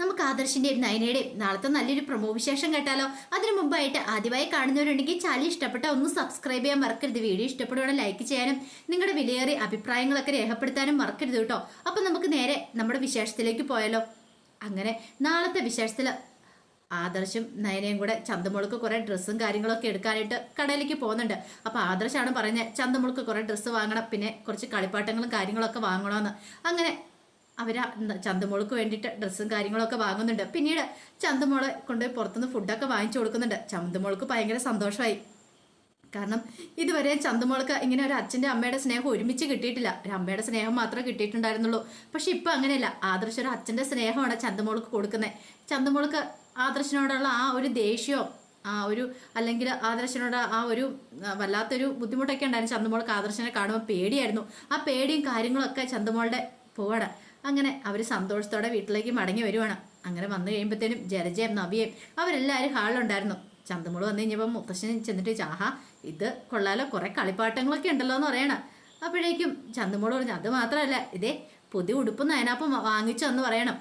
നമുക്ക് ആദർശിന്റെയും നയനയുടെയും നാളത്തെ നല്ലൊരു പ്രമോ വിശേഷം കേട്ടാലോ? അതിനു മുമ്പായിട്ട് ആദ്യമായി കാണുന്നവരുണ്ടെങ്കിൽ ചാനൽ ഇഷ്ടപ്പെട്ട ഒന്ന് സബ്സ്ക്രൈബ് ചെയ്യാൻ മറക്കരുത്. വീഡിയോ ഇഷ്ടപ്പെടുവാണ് ലൈക്ക് ചെയ്യാനും നിങ്ങളുടെ വിലയേറിയ അഭിപ്രായങ്ങളൊക്കെ രേഖപ്പെടുത്താനും മറക്കരുത് കേട്ടോ. അപ്പൊ നമുക്ക് നേരെ നമ്മുടെ വിശേഷത്തിലേക്ക് പോയാലോ? അങ്ങനെ നാളത്തെ വിശേഷത്തിൽ ആദർശും നയനയും കൂടെ ചന്തമുളക്ക് കുറെ ഡ്രസ്സും കാര്യങ്ങളൊക്കെ എടുക്കാനായിട്ട് കടയിലേക്ക് പോകുന്നുണ്ട്. അപ്പൊ ആദർശാണ് പറയുന്നത് ചന്തമുളക്ക് കുറെ ഡ്രസ്സ് വാങ്ങണം പിന്നെ കുറച്ച് കളിപ്പാട്ടങ്ങളും കാര്യങ്ങളൊക്കെ വാങ്ങണമെന്ന് അങ്ങനെ അവർ ചന്തമോൾക്ക് വേണ്ടിയിട്ട് ഡ്രസ്സും കാര്യങ്ങളൊക്കെ വാങ്ങുന്നുണ്ട്. പിന്നീട് ചന്തമോളെ കൊണ്ട് പുറത്തുനിന്ന് ഫുഡൊക്കെ വാങ്ങിച്ചു കൊടുക്കുന്നുണ്ട്. ചന്തമോൾക്ക് ഭയങ്കര സന്തോഷമായി. കാരണം ഇതുവരെ ചന്തമോൾക്ക് ഇങ്ങനെ ഒരു അച്ഛന്റെ അമ്മയുടെ സ്നേഹം ഒരുമിച്ച് കിട്ടിയിട്ടില്ല. ഒരു അമ്മയുടെ സ്നേഹം മാത്രമേ കിട്ടിയിട്ടുണ്ടായിരുന്നുള്ളൂ. പക്ഷെ ഇപ്പം അങ്ങനെയല്ല. ആദർശ ഒരു അച്ഛന്റെ സ്നേഹമാണ് ചന്തമോൾക്ക് കൊടുക്കുന്നത്. ചന്തമോൾക്ക് ആദർശനോടുള്ള ആ ഒരു ദേഷ്യവും ആ ഒരു അല്ലെങ്കിൽ ആദർശനോട് ആ ഒരു വല്ലാത്തൊരു ബുദ്ധിമുട്ടൊക്കെ ഉണ്ടായിരുന്നു. ചന്തമോൾക്ക് ആദർശനെ കാണുമ്പോൾ പേടിയായിരുന്നു. ആ പേടിയും കാര്യങ്ങളൊക്കെ ചന്തമോളുടെ പോവാണ്. അങ്ങനെ അവർ സന്തോഷത്തോടെ വീട്ടിലേക്ക് മടങ്ങി വരുവാണ്. അങ്ങനെ വന്നു കഴിയുമ്പോഴത്തേനും ജലജയും നവിയും അവരെല്ലാവരും ഹാളിലുണ്ടായിരുന്നു ചന്തമുൾ വന്നു കഴിഞ്ഞപ്പോൾ മുത്തശ്ശൻ ചെന്നിട്ട് ചാഹ ഇത് കൊള്ളാലോ കുറേ കളിപ്പാട്ടങ്ങളൊക്കെ ഉണ്ടല്ലോ എന്ന് പറയണ. അപ്പോഴേക്കും ചന്തമുൾ പറഞ്ഞു അത് മാത്രമല്ല ഇതേ പുതിയ ഉടുപ്പ് നയനാപ്പം വാങ്ങിച്ചു എന്ന് പറയണം.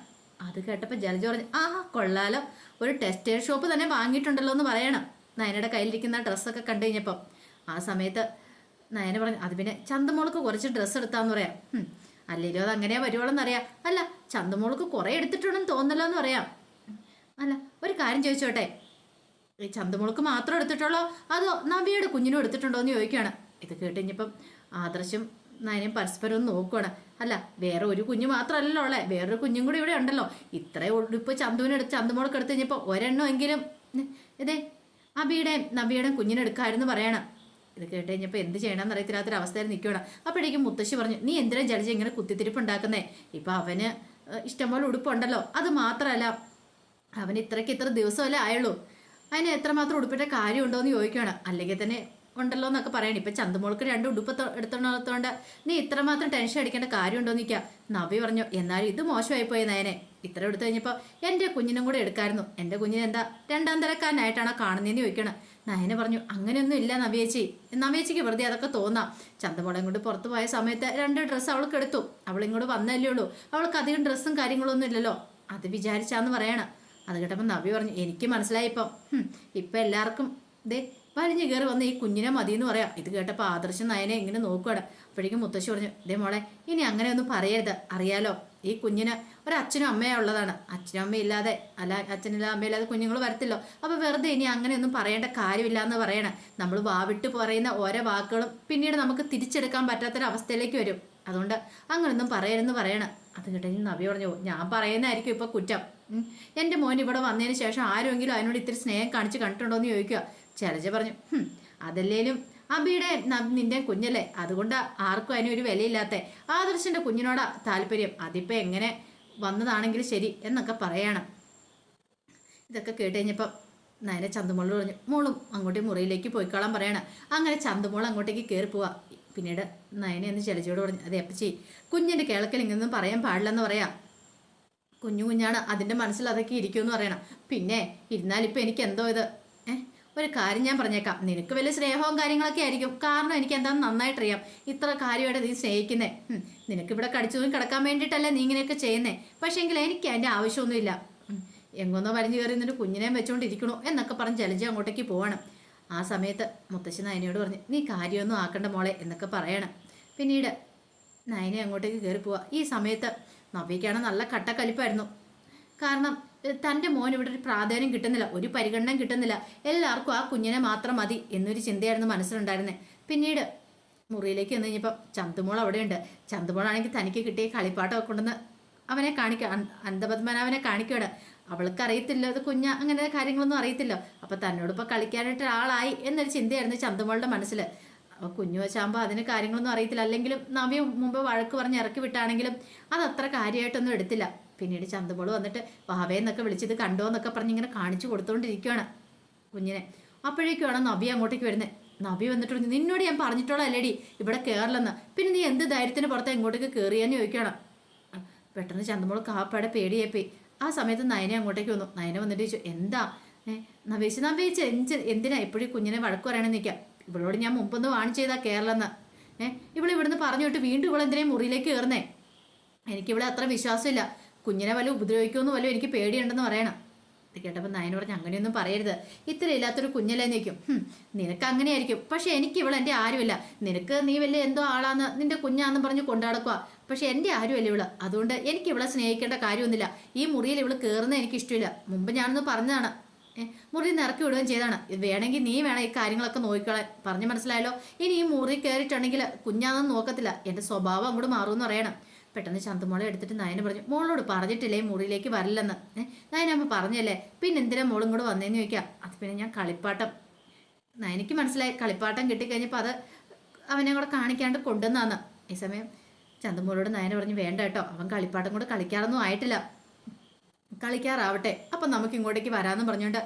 അത് കേട്ടപ്പോൾ ജലജ പറഞ്ഞു ആഹാ കൊള്ളാലോ ഒരു ടെക്സ്റ്റൈൽ ഷോപ്പ് തന്നെ വാങ്ങിയിട്ടുണ്ടല്ലോ എന്ന് പറയണം. നയനയുടെ കയ്യിലിരിക്കുന്ന ഡ്രസ്സൊക്കെ കണ്ടു കഴിഞ്ഞപ്പം ആ സമയത്ത് നയന പറഞ്ഞു അത് പിന്നെ ചന്തമോൾക്ക് കുറച്ച് ഡ്രസ്സ് എടുത്താന്ന് പറയാം. ഹും, അല്ലെങ്കിലും അത് അങ്ങനെയാ വരുവോളെന്ന് അറിയാം. അല്ല ചന്തമോൾക്ക് കുറേ എടുത്തിട്ടുണ്ടെന്ന് തോന്നല്ലോ എന്ന് പറയാം. അല്ല ഒരു കാര്യം ചോദിച്ചോട്ടെ? ഈ ചന്തമോൾക്ക് മാത്രം എടുത്തിട്ടുള്ളോ? അതോ നവിയുടെ കുഞ്ഞിനും എടുത്തിട്ടുണ്ടോ എന്ന് ചോദിക്കുകയാണ്. ഇത് കേട്ട് കഴിഞ്ഞപ്പം ആദർശം നയനും പരസ്പരം ഒന്ന് നോക്കുവാണ്. അല്ല വേറെ ഒരു കുഞ്ഞു മാത്രമല്ലല്ലോ ഉള്ളേ. വേറൊരു കുഞ്ഞും കൂടി ഇവിടെ ഉണ്ടല്ലോ. ഇത്രയും ഉടുപ്പ് ചന്തുവിനെടുത്ത് ചന്തമോൾക്ക് എടുത്ത് കഴിഞ്ഞപ്പോൾ ഒരെണ്ണമെങ്കിലും ഉം, ഇതേ അബിയുടെ നബിയുടെ കുഞ്ഞിനെടുക്കായിരുന്നു പറയണം. ഇത് കേട്ട് കഴിഞ്ഞപ്പോൾ എന്ത് ചെയ്യണമെന്ന് അറിയത്തില്ലാത്തൊരവസ്ഥയിൽ നിൽക്കണം അപ്പോഴേക്കും മുത്തശ്ശി പറഞ്ഞു നീ എന്തിനാ ജലജ ഇങ്ങനെ കുത്തിത്തിരിപ്പ് ഉണ്ടാക്കുന്നേ ഇപ്പം അവന് ഇഷ്ടംപോലെ ഉടുപ്പുണ്ടല്ലോ. അത് മാത്രമല്ല അവന് ഇത്രയ്ക്ക് ഇത്ര ദിവസമല്ലേ ആയുള്ളൂ. അതിന് എത്രമാത്രം ഉടുപ്പിന്റെ കാര്യമുണ്ടോ എന്ന് ചോദിക്കുകയാണ് അല്ലെങ്കിൽ തന്നെ ഉണ്ടല്ലോ എന്നൊക്കെ പറയണം. ഇപ്പം ചന്തമോൾക്ക് രണ്ട് ഉടുപ്പ് എടുത്തോണ്ട് നീ ഇത്രമാത്രം ടെൻഷൻ അടിക്കേണ്ട കാര്യമുണ്ടോ എന്ന് നിൽക്കുക നവി പറഞ്ഞു എന്നാലും ഇത് മോശമായി പോയി നയനെ. ഇത്ര എടുത്തു കഴിഞ്ഞപ്പോൾ എന്റെ കുഞ്ഞിനും കൂടെ എടുക്കായിരുന്നു. എന്റെ കുഞ്ഞിനെ എന്താ രണ്ടാം തരക്കാരനായിട്ടാണ് കാണുന്നതെന്ന് ചോദിക്കണം. നയനെ പറഞ്ഞു അങ്ങനെയൊന്നും ഇല്ല നവ്യേച്ചി. നവ്യേച്ചിക്ക് വെറുതെ അതൊക്കെ തോന്നാം. ചന്തമോളെ കൊണ്ട് പുറത്തു പോയ സമയത്ത് രണ്ട് ഡ്രസ്സ് അവൾക്ക് എടുത്തു. അവൾ ഇങ്ങോട്ട് വന്നല്ലേ ഉള്ളൂ. അവൾക്ക് അധികം ഡ്രസ്സും കാര്യങ്ങളൊന്നും ഇല്ലല്ലോ. അത് വിചാരിച്ചാന്ന് പറയണം. അത് കേട്ടപ്പോൾ നബി പറഞ്ഞു എനിക്ക് മനസ്സിലായി ഇപ്പം. ഇപ്പം എല്ലാവർക്കും ദേ വലിഞ്ഞു കയറി വന്ന് ഈ കുഞ്ഞിനെ മതി എന്ന് പറയാം. ഇത് കേട്ടപ്പോൾ ആദർശം നയനെ ഇങ്ങനെ നോക്കുകയാണ് അപ്പോഴേക്കും മുത്തശ്ശി പറഞ്ഞു ദേ മോളെ ഇനി അങ്ങനെ ഒന്നും പറയരുത്. അറിയാലോ ഈ കുഞ്ഞിന് ഒരു അച്ഛനും അമ്മയും ഉള്ളതാണ്. അച്ഛനും അമ്മയും ഇല്ലാതെ അല്ല അച്ഛനില്ല അമ്മയില്ലാതെ കുഞ്ഞുങ്ങൾ വരത്തില്ലോ. അപ്പോൾ വെറുതെ ഇനി അങ്ങനെയൊന്നും പറയേണ്ട കാര്യമില്ല എന്ന് പറയണം. നമ്മൾ വാവിട്ട് പറയുന്ന ഓരോ വാക്കുകളും പിന്നീട് നമുക്ക് തിരിച്ചെടുക്കാൻ പറ്റാത്തൊരവസ്ഥയിലേക്ക് വരും. അതുകൊണ്ട് അങ്ങനൊന്നും പറയരുതെന്ന് പറയണം. അത് കേട്ടെങ്കിൽ നബി പറഞ്ഞു ഞാൻ പറയുന്നതായിരിക്കും ഇപ്പോൾ കുറ്റം. എന്റെ മോൻ ഇവിടെ വന്നതിന് ശേഷം ആരെങ്കിലും അതിനോട് ഇത്തിരി സ്നേഹം കാണിച്ച് കണ്ടിട്ടുണ്ടോ എന്ന് ചോദിക്കുക. ശൈലജ പറഞ്ഞു "ഹും, അതല്ലേലും അബിയുടെ നിന്റെ കുഞ്ഞല്ലേ? അതുകൊണ്ട് ആർക്കും അതിനൊരു വിലയില്ലാത്ത ആദർശന്റെ കുഞ്ഞിനോടാ താല്പര്യം. അതിപ്പോ എങ്ങനെ വന്നതാണെങ്കിലും ശരി എന്നൊക്കെ പറയണം. ഇതൊക്കെ കേട്ട് കഴിഞ്ഞപ്പം നയന ചന്തുമോൾ പറഞ്ഞു മോളും അങ്ങോട്ട് മുറിയിലേക്ക് പോയിക്കോളാൻ പറയണം. അങ്ങനെ ചന്തുമോൾ അങ്ങോട്ടേക്ക് കയറി പോവാ. പിന്നീട് നയന എന്ന് ചെലച്ചോട് പറഞ്ഞു അതെ അപ്പച്ചി കുഞ്ഞിന്റെ കേളക്കൽ ഇങ്ങനൊന്നും പറയാൻ പാടില്ലെന്ന് പറയാം. കുഞ്ഞു കുഞ്ഞാണ് അതിന്റെ മനസ്സിൽ അതൊക്കെ ഇരിക്കുമെന്ന് പറയണം. പിന്നെ ഇരുന്നാലിപ്പോൾ എനിക്ക് എന്തോ ഇത് ഏഹ് ഒരു കാര്യം ഞാൻ പറഞ്ഞേക്കാം. നിനക്ക് വലിയ സ്നേഹവും കാര്യങ്ങളൊക്കെ ആയിരിക്കും. കാരണം എനിക്ക് എന്താണെന്ന് നന്നായിട്ട് അറിയാം. ഇത്ര കാര്യമായിട്ട് നീ സ്നേഹിക്കുന്നേ. ഉം, നിനക്ക് ഇവിടെ കടിച്ചു കിടക്കാൻ വേണ്ടിയിട്ടല്ലേ നീ ഇങ്ങനെയൊക്കെ ചെയ്യുന്നേ. പക്ഷേ എങ്കിൽ എനിക്ക് അതിന്റെ ആവശ്യമൊന്നുമില്ല. എങ്ങൊന്നോ വലിഞ്ഞു കയറി നിന്റെ കുഞ്ഞിനെയും വെച്ചുകൊണ്ടിരിക്കണു എന്നൊക്കെ പറഞ്ഞ് ജലജ അങ്ങോട്ടേക്ക് പോവാണ്. ആ സമയത്ത് മുത്തശ്ശി നയനയോട് പറഞ്ഞു നീ കാര്യമൊന്നും ആക്കണ്ട മോളെ എന്നൊക്കെ പറയണം. പിന്നീട് നയനെ അങ്ങോട്ടേക്ക് കയറി പോവാ ഈ സമയത്ത് നവ്യക്കാണ് നല്ല കട്ടക്കലിപ്പായിരുന്നു. കാരണം തന്റെ മോൻ ഇവിടെ ഒരു പ്രാധാന്യം കിട്ടുന്നില്ല ഒരു പരിഗണന കിട്ടുന്നില്ല. എല്ലാവർക്കും ആ കുഞ്ഞിനെ മാത്രം മതി എന്നൊരു ചിന്തയായിരുന്നു മനസ്സിലുണ്ടായിരുന്നത് പിന്നീട് മുറിയിലേക്ക് വന്നു കഴിഞ്ഞപ്പോൾ ചന്തുമോൾ അവിടെയുണ്ട്. ചന്തുമോളാണെങ്കിൽ തനിക്ക് കിട്ടിയ കളിപ്പാട്ടമൊക്കെ കൊണ്ടുവന്ന് അവനെ കാണിക്കുക അന്ധപത്മനാഭനെ കാണിക്കുകയാണ്. അവൾക്ക് അറിയത്തില്ല അത് കുഞ്ഞ അങ്ങനെ കാര്യങ്ങളൊന്നും അറിയത്തില്ല. അപ്പോൾ തന്നോട് ഇപ്പൊ കളിക്കാനായിട്ട് ഒരാളായി എന്നൊരു ചിന്തയായിരുന്നു ചന്തുമോളുടെ മനസ്സിൽ അപ്പോൾ കുഞ്ഞു വെച്ചാകുമ്പോൾ അതിന് കാര്യങ്ങളൊന്നും അറിയത്തില്ല. അല്ലെങ്കിലും നവ്യ മുമ്പ് വഴക്ക് പറഞ്ഞ് ഇറക്കി വിട്ടാണെങ്കിലും അത് അത്ര കാര്യമായിട്ടൊന്നും എടുത്തില്ല. പിന്നീട് ചന്തമോൾ വന്നിട്ട് വാവേന്നൊക്കെ വിളിച്ചത് കണ്ടോ എന്നൊക്കെ പറഞ്ഞ് ഇങ്ങനെ കാണിച്ചു കൊടുത്തോണ്ടിരിക്കുകയാണ് കുഞ്ഞിനെ. അപ്പോഴേക്കുമാണ് നബി അങ്ങോട്ടേക്ക് വരുന്നത്. നബി വന്നിട്ട് പറഞ്ഞു നിന്നോട് ഞാൻ പറഞ്ഞിട്ടോളാം അല്ലേടി ഇവിടെ കയറില്ലെന്ന് പിന്നെ നീ എന്ത് ധൈര്യത്തിന് പുറത്ത് എങ്ങോട്ടേക്ക് കയറിയാന്ന് ചോദിക്കണം പെട്ടെന്ന് ചന്തമോൾ കാപ്പാടെ പേടിയായിപ്പോയി. ആ സമയത്ത് നയനെ അങ്ങോട്ടേക്ക് വന്നു. നയന വന്നിട്ട് ചോദിച്ചു എന്താ? നവേശ് നവേശ് എന്ത് എന്തിനാ എപ്പോഴും കുഞ്ഞിനെ വഴക്ക് പറയണമെന്ന് നിൽക്കാം ഇവളോട് ഞാൻ മുമ്പൊന്ന് വാണി ചെയ്താ കേരളന്ന് ഏഹ് ഇവൾ ഇവിടുന്ന് പറഞ്ഞു വിട്ട് വീണ്ടും ഇവളെന്തിനേ മുറിയിലേക്ക് കയറുന്നേ എനിക്കിവിടെ അത്ര വിശ്വാസമില്ല. കുഞ്ഞിനെ വല്ല ഉപദ്രവിക്കുമെന്ന് വല്ലതും എനിക്ക് പേടിയുണ്ടെന്ന് പറയണം. ഇത് കേട്ടപ്പോൾ നയൻ പറഞ്ഞു അങ്ങനെയൊന്നും പറയരുത്. ഇത്ര ഇല്ലാത്തൊരു കുഞ്ഞല്ലേ നിൽക്കും നിനക്ക് അങ്ങനെയായിരിക്കും. പക്ഷെ എനിക്ക് ഇവിടെ എന്റെ ആരുമില്ല. നിനക്ക് നീ വലിയ എന്തോ ആളാന്ന് നിന്റെ കുഞ്ഞാന്ന് പറഞ്ഞ് കൊണ്ടാടക്കുക പക്ഷെ എന്റെ ആരുമല്ല ഇവൾ. അതുകൊണ്ട് എനിക്ക് ഇവളെ സ്നേഹിക്കേണ്ട കാര്യമൊന്നുമില്ല. ഈ മുറിയിൽ ഇവൾ എനിക്ക് ഇഷ്ടമില്ല. മുമ്പ് ഞാനൊന്ന് പറഞ്ഞതാണ്. മുറി നിറക്കി വിടുകയും ചെയ്താണ് വേണമെങ്കിൽ നീ വേണം ഈ കാര്യങ്ങളൊക്കെ നോക്കിക്കളെ പറഞ്ഞു മനസ്സിലായല്ലോ? ഇനി ഈ മുറി കയറിയിട്ടുണ്ടെങ്കിൽ കുഞ്ഞാണെന്ന് നോക്കത്തില്ല. എന്റെ സ്വഭാവം അങ്ങോട്ട് മാറുമെന്ന് പറയണം. പെട്ടെന്ന് ചന്തുമോളെ എടുത്തിട്ട് നയന പറഞ്ഞു മോളോട് പറഞ്ഞിട്ടില്ലേ മുറിയിലേക്ക് വരില്ലെന്ന്? നയനമ്മ പറഞ്ഞല്ലേ പിന്നെ എന്തിനാ മോളും കൂടെ വന്നേന്ന് ചോദിക്കാം? അത് പിന്നെ ഞാൻ കളിപ്പാട്ടം. നയനക്ക് മനസ്സിലായി കളിപ്പാട്ടം കിട്ടിക്കഴിഞ്ഞപ്പോൾ അത് അവനെ കൂടെ കാണിക്കാണ്ട് കൊണ്ടുവന്നാന്ന്. ഈ സമയം ചന്തമോളോട് നയന പറഞ്ഞു വേണ്ട കേട്ടോ അവൻ കളിപ്പാട്ടം കൂടെ കളിക്കാറൊന്നും ആയിട്ടില്ല. കളിക്കാറാവട്ടെ അപ്പം നമുക്ക് ഇങ്ങോട്ടേക്ക് വരാമെന്ന് പറഞ്ഞുകൊണ്ട്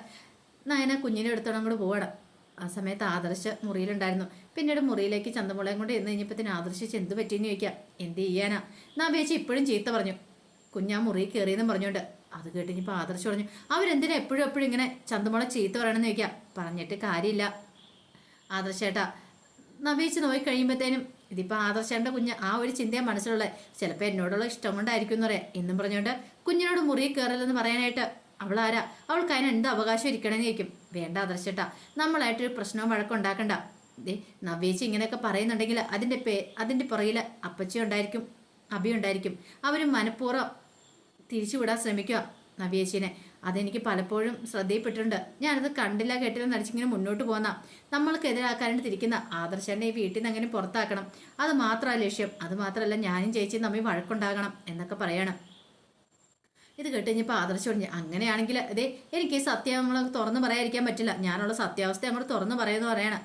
നയന കുഞ്ഞിനെ എടുത്തോണ്ട് അങ്ങോട്ട് പോവാണ്. ആ സമയത്ത് ആദർശ് മുറിയിലുണ്ടായിരുന്നു. പിന്നീട് മുറിയിലേക്ക് ചന്തമുളയും കൊണ്ട് എന്ന് കഴിഞ്ഞപ്പത്തിന് ആദർശിച്ച് എന്ത് പറ്റിയെന്ന് ചോദിക്കാം. എന്ത് ചെയ്യാനാ? നാ വേച്ച് ഇപ്പോഴും ചീത്ത പറഞ്ഞു. കുഞ്ഞാ മുറിയിൽ കയറിയെന്നും പറഞ്ഞുകൊണ്ട്. അത് കേട്ടിഞ്ഞപ്പോൾ ആദർശ് പറഞ്ഞു അവരെന്തിനാ എപ്പോഴും എപ്പോഴും ഇങ്ങനെ ചന്തമുള ചീത്ത പറയണമെന്ന് ചോദിക്കാം? പറഞ്ഞിട്ട് കാര്യമില്ല. ആദർശേട്ടാ നവീച്ച് നോക്കി കഴിയുമ്പോഴത്തേനും ഇതിപ്പോൾ ആദർശേണ്ട കുഞ്ഞ് ആ ഒരു ചിന്തയാണ് മനസ്സിലുള്ളത്. ചിലപ്പോൾ എന്നോടുള്ള ഇഷ്ടം കൊണ്ടായിരിക്കും എന്ന് പറയാം. എന്നും പറഞ്ഞുകൊണ്ട് കുഞ്ഞിനോട് മുറിയിൽ കയറില്ലെന്ന് പറയാനായിട്ട് അവളാരാ? അവൾക്ക് അതിന് എന്ത് അവകാശം ഇരിക്കണമെന്ന് ചോദിക്കും. വേണ്ട ആദർശേട്ടാ നമ്മളായിട്ടൊരു പ്രശ്നവും വഴക്കം ഉണ്ടാക്കണ്ട ദേ നവ്യേച്ചി ഇങ്ങനെയൊക്കെ പറയുന്നുണ്ടെങ്കിൽ അതിന്റെ പേ അതിന്റെ പുറകിൽ അപ്പച്ചി ഉണ്ടായിരിക്കും അഭി ഉണ്ടായിരിക്കും. അവർ മനഃപൂർവം തിരിച്ചുവിടാൻ ശ്രമിക്കുക നവ്യേച്ചിനെ. അതെനിക്ക് പലപ്പോഴും ശ്രദ്ധയിൽപ്പെട്ടിട്ടുണ്ട്. ഞാനത് കണ്ടില്ല കേട്ടില്ല നടിച്ചിങ്ങനെ മുന്നോട്ട് പോന്ന. നമ്മൾക്ക് എതിരാക്കാനായിട്ട് തിരിക്കുന്ന ആദർശനെ ഈ വീട്ടിൽ നിന്ന് അങ്ങനെ പുറത്താക്കണം? അത് മാത്രമല്ല ലക്ഷ്യം. അത് മാത്രമല്ല ഞാനും ചേച്ചിയും തമ്മിൽ വഴക്കുണ്ടാകണം എന്നൊക്കെ പറയണം. ഇത് കേട്ട് കഴിഞ്ഞപ്പോൾ ആദർശം പറഞ്ഞു അങ്ങനെയാണെങ്കിൽ അതെ എനിക്ക് ഈ സത്യം നമ്മൾ തുറന്നു പറയാതിരിക്കാൻ പറ്റില്ല. ഞാനുള്ള സത്യാവസ്ഥ അങ്ങോട്ട് തുറന്നു പറയുമെന്ന് പറയണം.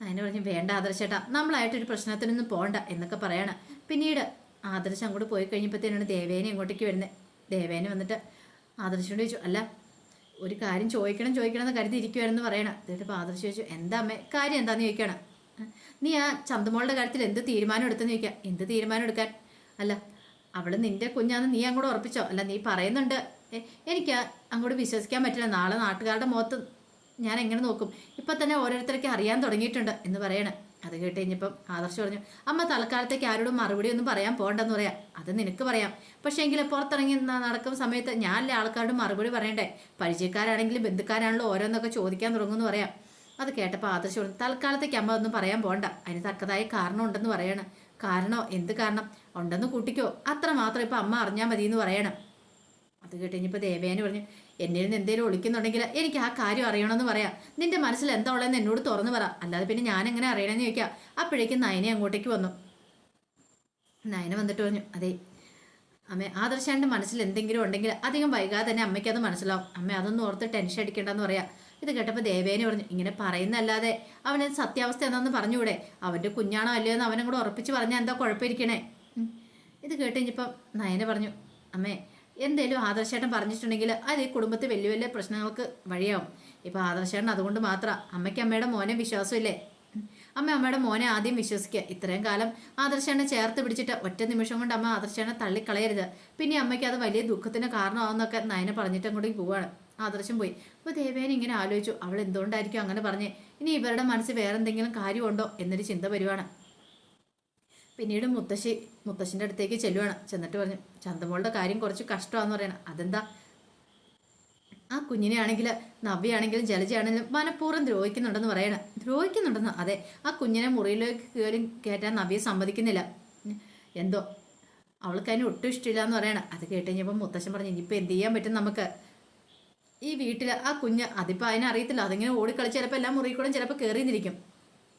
അതിനെ പറഞ്ഞു വേണ്ട ആദർശേട്ടാ നമ്മളായിട്ടൊരു പ്രശ്നത്തിനൊന്നും പോകണ്ട എന്നൊക്കെ പറയണം. പിന്നീട് ആദർശം അങ്ങോട്ട് പോയി കഴിഞ്ഞപ്പോഴത്തേനാണ് ദേവേനെ ഇങ്ങോട്ടേക്ക് വരുന്നത് ദേവേനെ വന്നിട്ട് ആദർശോട് ചോദിച്ചു അല്ല ഒരു കാര്യം ചോദിക്കണം ചോദിക്കണം എന്ന് കരുതി ഇരിക്കുവാണെന്ന് പറയണം. എന്നിട്ട് ആദർശം ചോദിച്ചു എന്താ അമ്മേ കാര്യം എന്താന്ന് ചോദിക്കണം? നീ ആ ചന്തമോളുടെ കാര്യത്തിൽ എന്ത് തീരുമാനം എടുത്തെന്ന് ചോദിക്കാം. എന്ത് തീരുമാനം എടുക്കാൻ? അല്ല അവൾ നിന്റെ കുഞ്ഞാന്ന് നീ അങ്ങോട്ട് ഉറപ്പിച്ചോ? അല്ല നീ പറയുന്നുണ്ട്. എനിക്ക് അങ്ങോട്ട് വിശ്വസിക്കാൻ പറ്റില്ല. നാളെ നാട്ടുകാരുടെ മുഖത്ത് ഞാൻ എങ്ങനെ നോക്കും? ഇപ്പം തന്നെ ഓരോരുത്തർക്ക് അറിയാൻ തുടങ്ങിയിട്ടുണ്ട് എന്ന് പറയണേ. അത് കേട്ട് കഴിഞ്ഞപ്പം ആദർശ് പറഞ്ഞു അമ്മ തൽക്കാലത്തേക്ക് ആരോടും മറുപടി ഒന്നും പറയാൻ പോകണ്ടെന്ന് പറയാം. അത് നിനക്ക് പറയാം. പക്ഷേ എങ്കിലും പുറത്തിറങ്ങി നടക്കുന്ന സമയത്ത് ഞാനല്ലേ ആൾക്കാരോട് മറുപടി പറയണ്ടേ? പരിചയക്കാരാണെങ്കിലും ബന്ധുക്കാരാണല്ലോ ഓരോന്നൊക്കെ ചോദിക്കാൻ തുടങ്ങുമെന്ന് പറയാം. അത് കേട്ടപ്പോൾ ആദർശ് പറഞ്ഞു തൽക്കാലത്തേക്ക് അമ്മ ഒന്നും പറയാൻ പോകണ്ട അതിന് തക്കതായ കാരണമുണ്ടെന്ന് പറയണം. കാരണോ? എന്ത് കാരണം? ഉണ്ടെന്ന് കൂട്ടിക്കോ. അത്ര മാത്രം ഇപ്പം അമ്മ അറിഞ്ഞാൽ മതി എന്ന് പറയണം. അത് കേട്ട് കഴിഞ്ഞപ്പോൾ ദേവേന പറഞ്ഞു എന്നിൽ നിന്ന് എന്തെങ്കിലും ഒളിക്കുന്നുണ്ടെങ്കിൽ എനിക്ക് ആ കാര്യം അറിയണമെന്ന് പറയാം. നിന്റെ മനസ്സിൽ എന്താ ഉള്ളതെന്ന് എന്നോട് തുറന്നു പറ. അല്ലാതെ പിന്നെ ഞാൻ എങ്ങനെ അറിയണമെന്ന് ചോദിക്കാം. അപ്പോഴേക്കും നയനെ അങ്ങോട്ടേക്ക് വന്നു. നയന വന്നിട്ട് പറഞ്ഞു അതെ അമ്മ ആദർശാന്റെ മനസ്സിൽ എന്തെങ്കിലും ഉണ്ടെങ്കിൽ അധികം വൈകാതെ തന്നെ അമ്മയ്ക്ക് അത് മനസ്സിലാവും. അമ്മ അതൊന്നും ഓർത്ത് ടെൻഷൻ അടിക്കേണ്ടെന്ന് പറയാം. ഇത് കേട്ടപ്പോൾ ദേവേനെ പറഞ്ഞു ഇങ്ങനെ പറയുന്നല്ലാതെ അവന് സത്യാവസ്ഥ എന്താണെന്ന് പറഞ്ഞുകൂടെ? അവന്റെ കുഞ്ഞാണോ അല്ലയോ എന്ന് അവനും കൂടെ ഉറപ്പിച്ച് പറഞ്ഞാൽ എന്താ കുഴപ്പമിരിക്കണേ? ഇത് കേട്ട് കഴിഞ്ഞപ്പം നയന പറഞ്ഞു അമ്മേ എന്തേലും ആദർശേട്ടൻ പറഞ്ഞിട്ടുണ്ടെങ്കിൽ അത് ഈ കുടുംബത്തിൽ വലിയ വലിയ പ്രശ്നങ്ങൾക്ക് വഴിയാവും. ഇപ്പം ആദർശേട്ടൻ അതുകൊണ്ട് മാത്രം അമ്മയ്ക്ക് അമ്മയുടെ മോനെ വിശ്വാസമില്ലേ? അമ്മ അമ്മയുടെ മോനെ ആദ്യം വിശ്വസിക്കുക ഇത്രയും കാലം ആദർശേനെ ചേർത്ത് പിടിച്ചിട്ട് ഒറ്റ നിമിഷം കൊണ്ട് അമ്മ ആദർശേനെ തള്ളിക്കളയരുത്. പിന്നെ അമ്മയ്ക്ക് അത് വലിയ ദുഃഖത്തിന് കാരണമാവുന്നൊക്കെ നയനെ പറഞ്ഞിട്ടും കൂടി പോവാണ്. ആദർശം പോയി. അപ്പോൾ ദേവേന ഇങ്ങനെ ആലോചിച്ചു. അവൾ എന്തുകൊണ്ടായിരിക്കും അങ്ങനെ പറഞ്ഞ്? ഇനി ഇവരുടെ മനസ്സിൽ വേറെ എന്തെങ്കിലും കാര്യമുണ്ടോ എന്നൊരു ചിന്ത വരുവാണ്. പിന്നീട് മുത്തശ്ശി മുത്തശ്ശിന്റെ അടുത്തേക്ക് ചെല്ലുവാണ്. ചെന്നിട്ട് പറഞ്ഞു ചന്തമോളുടെ കാര്യം കുറച്ച് കഷ്ടമാണെന്ന് പറയണം. അതെന്താ? ആ കുഞ്ഞിനെ ആണെങ്കിൽ നവ്യാണെങ്കിലും ജലജയാണെങ്കിലും മനഃപൂർവം ദ്രോഹിക്കുന്നുണ്ടെന്ന് പറയണം. ദ്രോഹിക്കുന്നുണ്ടെന്ന്? അതെ. ആ കുഞ്ഞിനെ മുറിയിലേക്ക് കയറും കയറ്റാൻ നവ്യെ സമ്മതിക്കുന്നില്ല. എന്തോ? അവൾക്ക് അതിന് ഒട്ടും ഇഷ്ടമില്ല എന്ന് പറയണം. അത് കേട്ട് കഴിഞ്ഞപ്പോൾ മുത്തശ്ശൻ പറഞ്ഞു ഇനിയിപ്പോൾ എന്ത് ചെയ്യാൻ പറ്റും നമുക്ക്? ഈ വീട്ടിൽ ആ കുഞ്ഞ് അതിപ്പോൾ അതിനറിയത്തില്ല അതിങ്ങനെ ഓടിക്കളിച്ച് ചിലപ്പോൾ എല്ലാം മുറി ചിലപ്പോൾ നിന്നിരിക്കും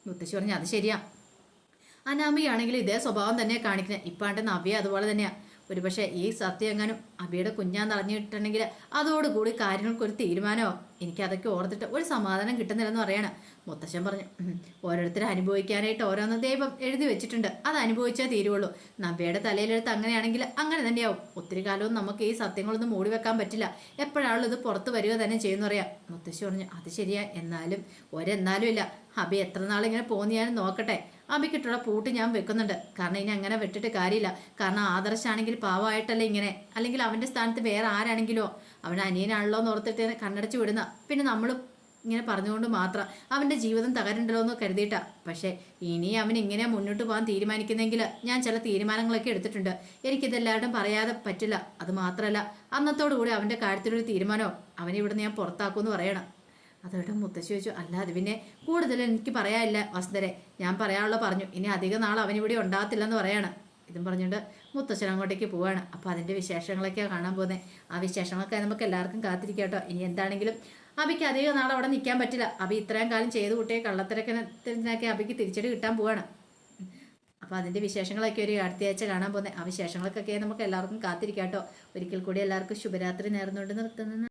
മുത്തശ്ശി പറഞ്ഞു അത് ശരിയാ. അനാമിയാണെങ്കിൽ ഇതേ സ്വഭാവം തന്നെയാണ് കാണിക്കുന്നത് ഇപ്പാണ്ട് നവ്യ അതുപോലെ തന്നെയാ. ഒരുപക്ഷെ ഈ സത്യം എങ്ങാനും അബിയുടെ കുഞ്ഞാന്ന് അറിഞ്ഞിട്ടുണ്ടെങ്കിൽ അതോടുകൂടി കാര്യങ്ങൾക്ക് ഒരു തീരുമാനമോ? എനിക്കതൊക്കെ ഓർത്തിട്ട് ഒരു സമാധാനം കിട്ടുന്നില്ലെന്ന് പറയാണ്. മുത്തശ്ശൻ പറഞ്ഞു "ഉം, ഓരോരുത്തരും അനുഭവിക്കാനായിട്ട് ഓരോന്ന് ദൈവം എഴുതി വെച്ചിട്ടുണ്ട്. അത് അനുഭവിച്ചേ തീരുവുള്ളൂ നബിയുടെ തലയിലെടുത്ത് അങ്ങനെയാണെങ്കിൽ അങ്ങനെ തന്നെയാവും. ഒത്തിരി കാലവും നമുക്ക് ഈ സത്യങ്ങളൊന്നും മൂടി വെക്കാൻ പറ്റില്ല. എപ്പോഴാണല്ലോ ഇത് പുറത്ത് വരിക തന്നെ ചെയ്യുമെന്ന് പറയാം. മുത്തശ്ശി പറഞ്ഞു അത് ശരിയാ. എന്നാലും ഒരെന്നാലും ഇല്ല. അബി എത്ര നാളിങ്ങനെ പോന്ന് ഞാൻ നോക്കട്ടെ. അബിക്കിട്ടുള്ള പൂട്ട് ഞാൻ വെക്കുന്നുണ്ട്. കാരണം ഇനി അങ്ങനെ വെട്ടിട്ട് കാര്യമില്ല. കാരണം ആദർശാണെങ്കിൽ പാവമായിട്ടല്ലേ ഇങ്ങനെ? അല്ലെങ്കിൽ അവന്റെ സ്ഥാനത്ത് വേറെ ആരാണെങ്കിലോ? അവൻ അനിയനാണല്ലോ എന്ന് ഓർത്തിട്ട് കണ്ണടച്ച് വിടുന്ന. പിന്നെ നമ്മൾ ഇങ്ങനെ പറഞ്ഞുകൊണ്ട് മാത്രം അവന്റെ ജീവിതം തകരണ്ടല്ലോ എന്ന് കരുതിയിട്ടാ. പക്ഷേ ഇനി അവൻ ഇങ്ങനെ മുന്നോട്ട് പോകാൻ തീരുമാനിക്കുന്നെങ്കിൽ ഞാൻ ചില തീരുമാനങ്ങളൊക്കെ എടുത്തിട്ടുണ്ട്. എനിക്കിതെല്ലാവരും പറയാതെ പറ്റില്ല. അത് മാത്രമല്ല അന്നത്തോടു കൂടി അവന്റെ കാര്യത്തിലൊരു തീരുമാനമോ അവനെ ഇവിടുന്ന് ഞാൻ പുറത്താക്കുമെന്ന് പറയണം. അതോടെ മുത്തശ്ശി ചോദിച്ചു അല്ല പിന്നെ കൂടുതൽ എനിക്ക് പറയാനില്ല വസുന്ധരെ. ഞാൻ പറയാനുള്ള പറഞ്ഞു. ഇനി അധിക നാൾ അവനിവിടെ ഉണ്ടാകത്തില്ലെന്ന് പറയാണ്. ഇതും പറഞ്ഞുകൊണ്ട് മുത്തശ്ശൻ അങ്ങോട്ടേക്ക് പോവാണ്. അപ്പോൾ അതിന്റെ വിശേഷങ്ങളൊക്കെയാണ് കാണാൻ പോകുന്നത് ആ വിശേഷങ്ങളൊക്കെ നമുക്ക് എല്ലാവർക്കും കാത്തിരിക്കാം ഇനി എന്താണെങ്കിലും അബിക്ക് അധികം നാൾ അവിടെ നിൽക്കാൻ പറ്റില്ല. അബി ഇത്രയും കാലം ചെയ്ത് കുട്ടിയെ കള്ളത്തിരക്കനത്തിനൊക്കെ അബിക്ക് തിരിച്ചടി കിട്ടാൻ പോവാണ്. അപ്പോൾ അതിന്റെ വിശേഷങ്ങളൊക്കെ ഒരു അടുത്തയാഴ്ച കാണാൻ പോകുന്നത് ആ വിശേഷങ്ങൾക്കൊക്കെ നമുക്ക് എല്ലാവർക്കും കാത്തിരിക്കാം കേട്ടോ. ഒരിക്കൽ കൂടി എല്ലാവർക്കും ശുഭരാത്രി നേർന്നുകൊണ്ട് നിർത്തുന്നത്